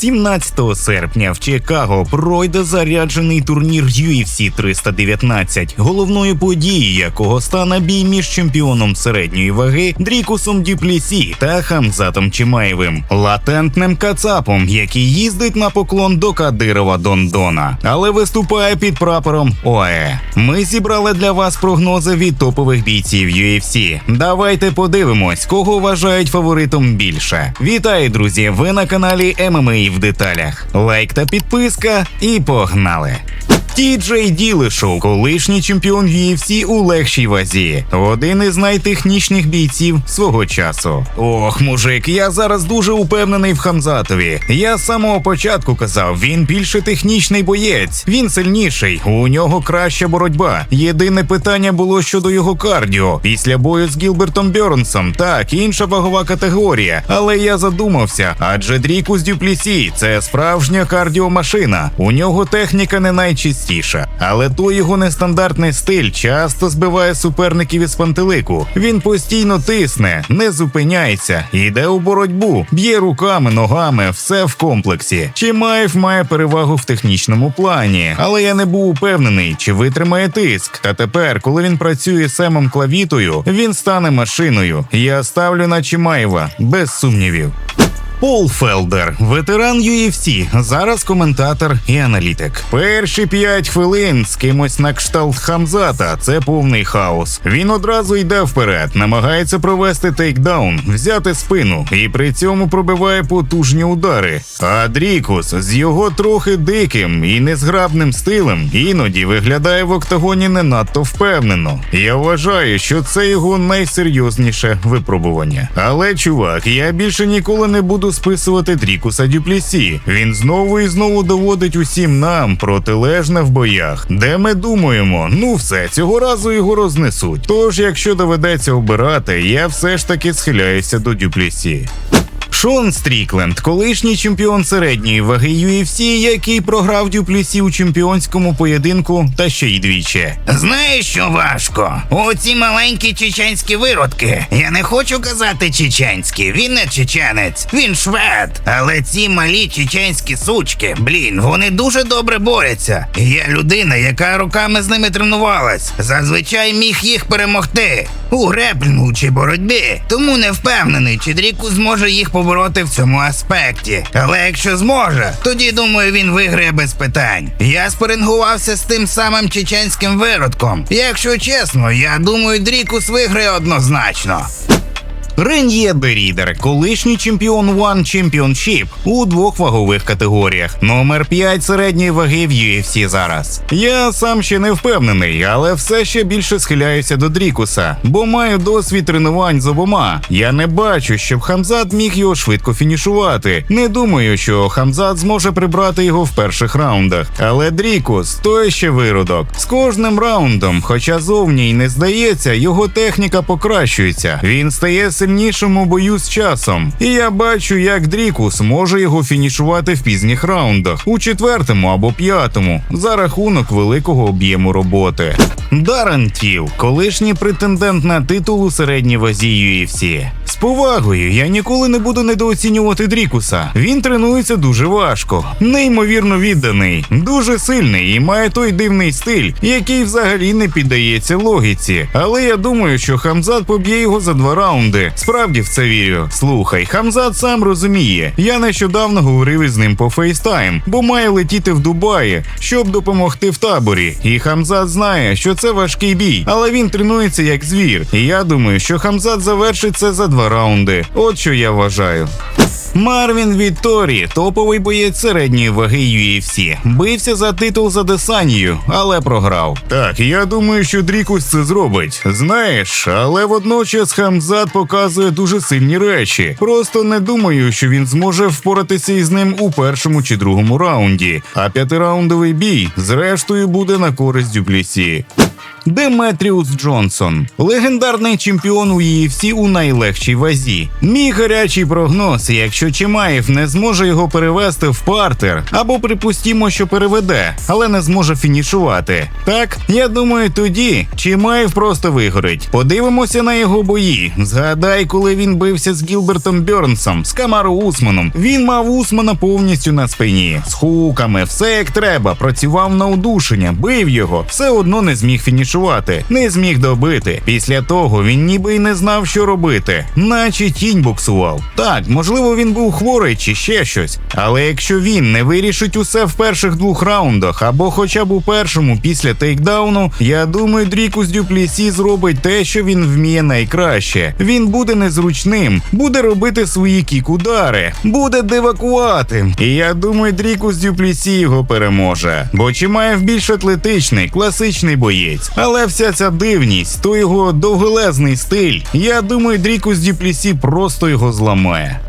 17 серпня в Чикаго пройде заряджений турнір UFC 319, головною подією якого стане бій між чемпіоном середньої ваги Дрікусом Дюплісі та Хамзатом Чимаєвим, латентним кацапом, який їздить на поклон до Кадирова Дондона, але виступає під прапором ОАЕ. Ми зібрали для вас прогнози від топових бійців UFC. Давайте подивимось, кого вважають фаворитом більше. Вітаю, друзі! Ви на каналі ММА в деталях. Лайк та підписка, і погнали! Ті Джей Ділишоу, колишній чемпіон UFC у легшій вазі, один із найтехнічних бійців свого часу. Ох, мужик, я зараз дуже упевнений в Хамзатові. Я з самого початку казав, він більше технічний боєць, він сильніший, у нього краща боротьба. Єдине питання було щодо його кардіо. Після бою з Гілбертом Бьорнсом, так, інша вагова категорія. Але я задумався, адже Дрікус Дюплісі це справжня кардіомашина. У нього техніка не найчистіша простіша, але той його нестандартний стиль часто збиває суперників із пантелику. Він постійно тисне, не зупиняється, йде у боротьбу, б'є руками, ногами, все в комплексі. Чимаєв має перевагу в технічному плані, але я не був упевнений, чи витримає тиск. Та тепер, коли він працює семом клавітою, він стане машиною. Я ставлю на Чимаєва без сумнівів. Пол Фелдер, ветеран UFC, зараз коментатор і аналітик. Перші п'ять хвилин з кимось на кшталт Хамзата. Це повний хаос. Він одразу йде вперед, намагається провести тейкдаун, взяти спину і при цьому пробиває потужні удари. А Дрікус з його трохи диким і незграбним стилем іноді виглядає в октагоні не надто впевнено. Я вважаю, що це його найсерйозніше випробування. Але чувак, я більше ніколи не буду списувати Дрікуса Дюплісі. Він знову і знову доводить усім нам протилежне в боях, де ми думаємо, ну все, цього разу його рознесуть. Тож, якщо доведеться обирати, я все ж таки схиляюся до Дюплісі. Шон Стрікленд, колишній чемпіон середньої ваги UFC, який програв Дюплісі у чемпіонському поєдинку та ще й двічі. Знаєш, що важко? Оці маленькі чеченські виродки. Я не хочу казати чеченські, він не чеченець, він швед. Але ці малі чеченські сучки, блін, вони дуже добре борються. Я людина, яка руками з ними тренувалась. Зазвичай міг їх перемогти у греплінгу чи боротьбі. Тому не впевнений, чи Дріку зможе їх побороти в цьому аспекті. Але якщо зможе, тоді думаю, він виграє без питань. Я спарингувався з тим самим чеченським виродком. Якщо чесно, я думаю, Дрікус виграє однозначно. Рен'є Берідер, колишній чемпіон One Championship у двох вагових категоріях. Номер 5 середньої ваги в UFC зараз. Я сам ще не впевнений, але все ще більше схиляюся до Дрікуса, бо маю досвід тренувань з обома. Я не бачу, щоб Хамзат міг його швидко фінішувати. Не думаю, що Хамзат зможе прибрати його в перших раундах. Але Дрікус той ще виродок. З кожним раундом, хоча зовні й не здається, його техніка покращується. Він стає сильнішим у бою з часом. І я бачу, як Дрікус може його фінішувати в пізніх раундах у четвертому або п'ятому за рахунок великого об'єму роботи. Дарантів, колишній претендент на титул у середній вазі UFC. Повагою я ніколи не буду недооцінювати Дрікуса. Він тренується дуже важко, неймовірно відданий, дуже сильний і має той дивний стиль, який взагалі не піддається логіці. Але я думаю, що Хамзат поб'є його за два раунди. Справді в це вірю. Слухай, Хамзат сам розуміє. Я нещодавно говорив із ним по фейстайм, бо має летіти в Дубаї, щоб допомогти в таборі. І Хамзат знає, що це важкий бій, але він тренується як звір. І я думаю, що Хамзат завершить це за два раунди. От що я вважаю. Марвін Вітторі, топовий боєць середньої ваги UFC, бився за титул за Десанію, але програв. Так, я думаю, що Дрікус це зробить. Знаєш, але водночас Хамзат показує дуже сильні речі. Просто не думаю, що він зможе впоратися із ним у першому чи другому раунді. А п'ятираундовий бій, зрештою, буде на користь Дюплісі. Деметріус Джонсон, легендарний чемпіон у UFC у найлегшій вазі. Мій гарячий прогноз, якщо Чимаєв не зможе його перевести в партер, або припустімо, що переведе, але не зможе фінішувати. Так, я думаю, тоді Чимаєв просто вигорить. Подивимося на його бої. Згадай, коли він бився з Гілбертом Бьорнсом, з Камару Усманом. Він мав Усмана повністю на спині, з хуками, все як треба. Працював на удушення, бив його, все одно не зміг фінішувати, не зміг добити. Після того він ніби й не знав, що робити, наче тінь боксував. Так, можливо, він був хворий чи ще щось. Але якщо він не вирішить усе в перших двох раундах, або хоча б у першому після тейкдауну, я думаю, Дрікус Дюплісі зробить те, що він вміє найкраще. Він буде незручним, буде робити свої кік-удари, буде девакуватим. І я думаю, Дрікус Дюплісі його переможе. Бо Чимаєв більш атлетичний, класичний боєць. Але вся ця дивність, то його довголезний стиль, я думаю, Дрікус Діплісі просто його зламає.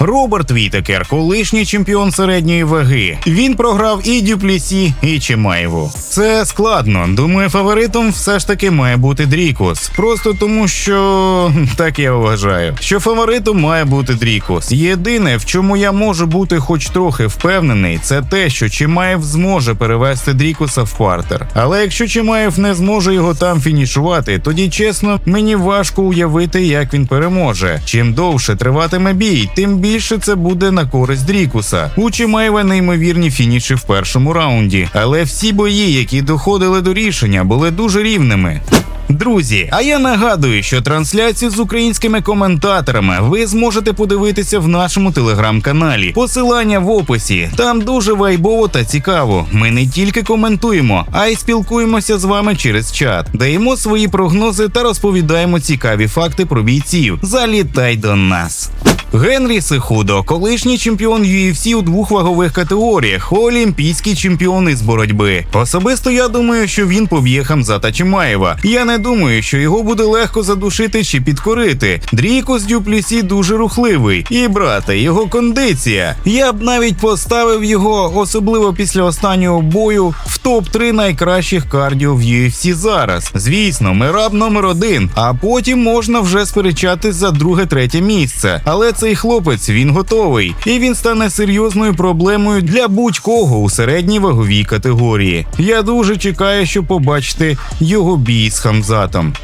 Роберт Вітекер, колишній чемпіон середньої ваги. Він програв і Дюплісі, і Чимаєву. Це складно. Думаю, фаворитом все ж таки має бути Дрікус. Просто тому, що так я вважаю, що фаворитом має бути Дрікус. Єдине, в чому я можу бути хоч трохи впевнений, це те, що Чимаєв зможе перевести Дрікуса в партер. Але якщо Чимаєв не зможе його там фінішувати, тоді чесно, мені важко уявити, як він переможе. Чим довше триватиме бій, тим більше це буде на користь Дрікуса. У Чимаєва неймовірні фініші в першому раунді, але всі бої, які доходили до рішення, були дуже рівними. Друзі, а я нагадую, що трансляцію з українськими коментаторами ви зможете подивитися в нашому телеграм-каналі. Посилання в описі. Там дуже вайбово та цікаво. Ми не тільки коментуємо, а й спілкуємося з вами через чат. Даємо свої прогнози та розповідаємо цікаві факти про бійців. Залітай до нас. Генрі Сихудо, колишній чемпіон UFC у двох вагових категоріях, олімпійський чемпіон із боротьби. Особисто я думаю, що він поб'є Хамзата Чимаєва. Я не думаю, що його буде легко задушити чи підкорити. Дрікос Дюплісі дуже рухливий. І брате, його кондиція. Я б навіть поставив його, особливо після останнього бою, в топ 3 найкращих кардіо в UFC зараз. Звісно, Мираб номер один. А потім можна вже сперечатись за друге-третє місце. Але цей хлопець він готовий, і він стане серйозною проблемою для будь-кого у середній ваговій категорії. Я дуже чекаю, щоб побачити його бій з Хамзатом.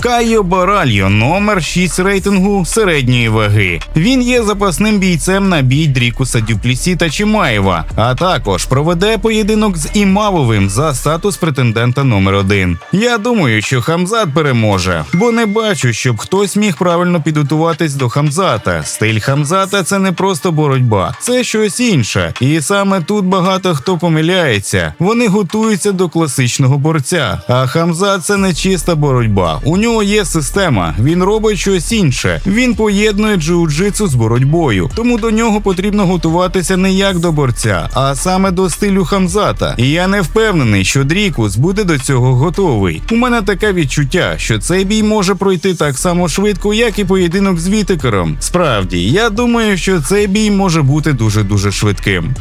Кайо Баральо, номер 6 рейтингу середньої ваги. Він є запасним бійцем на бій Дрікуса Дюплісі та Чимаєва, а також проведе поєдинок з Імавовим за статус претендента номер 1 Я думаю, що Хамзат переможе, бо не бачу, щоб хтось міг правильно підготуватись до Хамзата. Стиль Хамзата це не просто боротьба, це щось інше. І саме тут багато хто помиляється. Вони готуються до класичного борця. А Хамзат це не чиста боротьба. У нього є система, він робить щось інше. Він поєднує джиу-джитсу з боротьбою. Тому до нього потрібно готуватися не як до борця, а саме до стилю Хамзата. І я не впевнений, що Дрікус буде до цього готовий. У мене таке відчуття, що цей бій може пройти так само швидко, як і поєдинок з Вітикером. Справді, я думаю, що цей бій може бути дуже дуже швидким.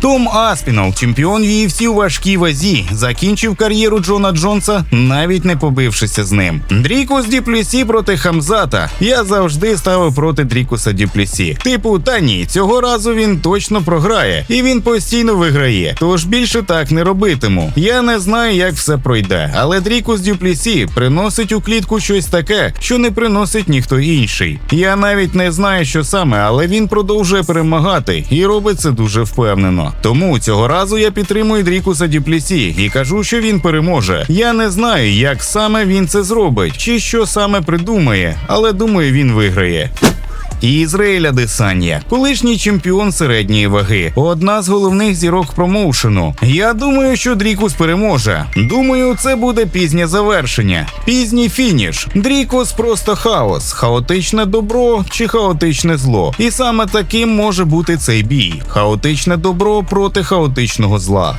Том Аспінал, чемпіон UFC у важкій вазі, закінчив кар'єру Джона Джонса, навіть не побившися з ним. Дрікус Діплісі проти Хамзата. Я завжди ставив проти Дрікуса Діплісі. Типу, та ні, цього разу він точно програє, і він постійно виграє. Тож більше так не робитиму. Я не знаю, як все пройде, але Дрікус Дюплісі приносить у клітку щось таке, що не приносить ніхто інший. Я навіть не знаю, що саме, але він продовжує перемагати і робить це дуже впевнено. Тому цього разу я підтримую Дрікуса Діплісі і кажу, що він переможе. Я не знаю, як саме він це зробить, чи що саме придумає, але думаю, він виграє. Ізраїля Десанія, колишній чемпіон середньої ваги, одна з головних зірок промоушену. Я думаю, що Дрікус переможе. Думаю, це буде пізнє завершення, пізній фініш. Дрікус просто хаос, хаотичне добро чи хаотичне зло. І саме таким може бути цей бій: хаотичне добро проти хаотичного зла.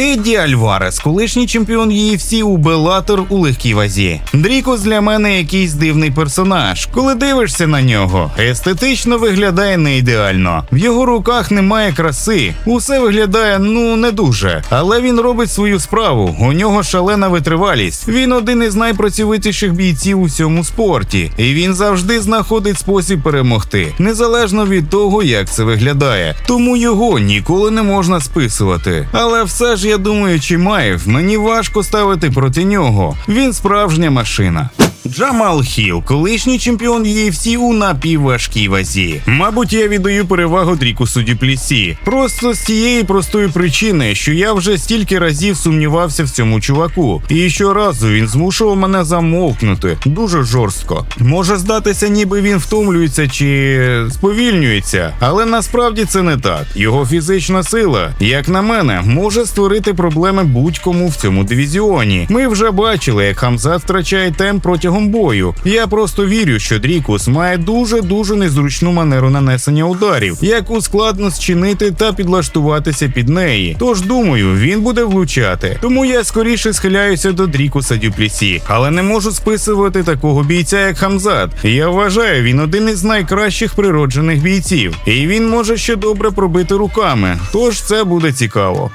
Едді Альварес, колишній чемпіон UFC у Беллатор у легкій вазі. Дрікус для мене якийсь дивний персонаж. Коли дивишся на нього, естетично виглядає не ідеально. В його руках немає краси. Усе виглядає ну не дуже. Але він робить свою справу. У нього шалена витривалість. Він один із найпрацьовитіших бійців у цьому спорті, і він завжди знаходить спосіб перемогти, незалежно від того, як це виглядає. Тому його ніколи не можна списувати. Але все ж я думаю, Чимаєв мені важко ставити проти нього. Він справжня машина. Джамал Хіл, колишній чемпіон UFC у напівважкій вазі. Мабуть, я віддаю перевагу Дрікусу Дюплісі. Просто з тієї простої причини, що я вже стільки разів сумнівався в цьому чуваку, і щоразу він змушував мене замовкнути дуже жорстко. Може здатися, ніби він втомлюється чи сповільнюється, але насправді це не так. Його фізична сила, як на мене, може створити проблеми будь-кому в цьому дивізіоні. Ми вже бачили, як Хамзат втрачає темп протягом бою. Я просто вірю, що Дрікус має дуже дуже незручну манеру нанесення ударів, яку складно зчинити та підлаштуватися під неї. Тож думаю, він буде влучати. Тому я скоріше схиляюся до Дрікуса Дюплісі, але не можу списувати такого бійця, як Хамзат. Я вважаю, він один із найкращих природжених бійців, і він може ще добре пробити руками. Тож це буде цікаво.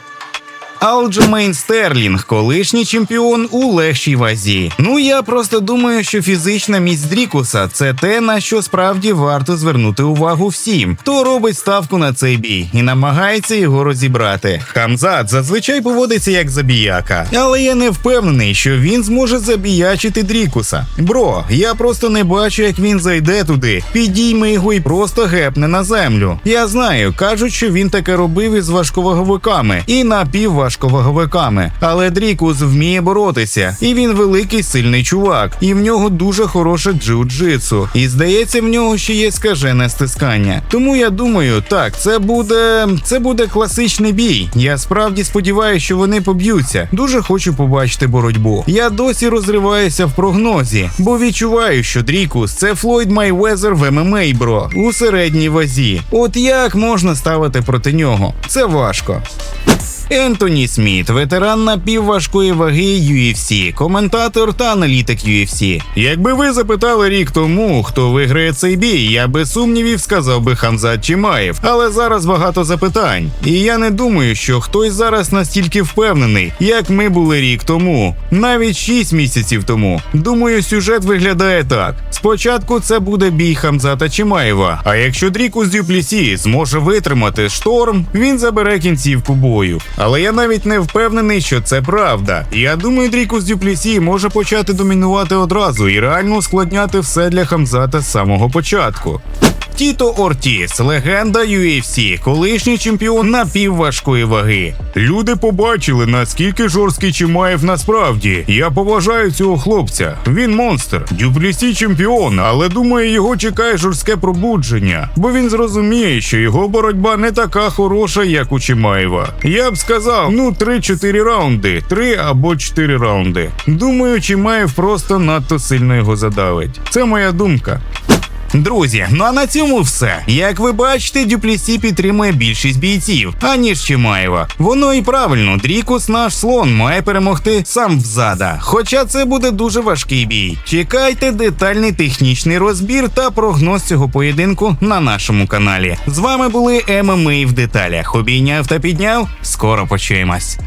Алджемейн Стерлінг, колишній чемпіон у легшій вазі. Ну я просто думаю, що фізична міць Дрікуса це те, на що справді варто звернути увагу всім, хто робить ставку на цей бій і намагається його розібрати. Хамзат зазвичай поводиться як забіяка, але я не впевнений, що він зможе забіячити Дрікуса. Бро, я просто не бачу, як він зайде туди, підійме його і просто гепне на землю. Я знаю, кажуть, що він таке робив із важковаговиками і напівважковаговиками. Але Дрікус вміє боротися, і він великий сильний чувак, і в нього дуже хороше джиу-джитсу. І здається, в нього ще є скажене стискання. Тому я думаю, так, це буде це буде класичний бій. Я справді сподіваюся, що вони поб'ються. Дуже хочу побачити боротьбу. Я досі розриваюся в прогнозі, бо відчуваю, що Дрікус це Флойд Майвезер в ММА, бро, у середній вазі. От як можна ставити проти нього? Це важко. Ентоні Сміт, ветеран напівважкої ваги UFC, коментатор та аналітик UFC. Якби ви запитали рік тому, хто виграє цей бій, я без сумнівів сказав би Хамзат Чимаєв. Але зараз багато запитань. І я не думаю, що хтось зараз настільки впевнений, як ми були рік тому, навіть 6 місяців тому. Думаю, сюжет виглядає так: спочатку це буде бій Хамзата Чимаєва. А якщо Дрікус Дюплісі зможе витримати шторм, він забере кінцівку бою. Але я навіть не впевнений, що це правда. Я думаю, Дрікус Дюплісі може почати домінувати одразу і реально ускладняти все для Хамзата з самого початку. Тіто Ортіс, легенда UFC, колишній чемпіон напівважкої ваги. Люди побачили, наскільки жорсткий Чимаєв насправді. Я поважаю цього хлопця. Він монстр. Дюплісі чемпіон, але думаю, його чекає жорстке пробудження, бо він зрозуміє, що його боротьба не така хороша, як у Чимаєва. Я б сказав, ну 3-4 раунди, 3 або 4 раунди. Думаю, Чимаєв просто надто сильно його задавить. Це моя думка. Друзі, ну а на цьому все. Як ви бачите, Дюплісі підтримує більшість бійців, аніж Чимаєва. Воно і правильно, Дрікус наш слон має перемогти сам взада. Хоча це буде дуже важкий бій. Чекайте детальний технічний розбір та прогноз цього поєдинку на нашому каналі. З вами були ММА в деталях. Обійняв та підняв. Скоро почуємось.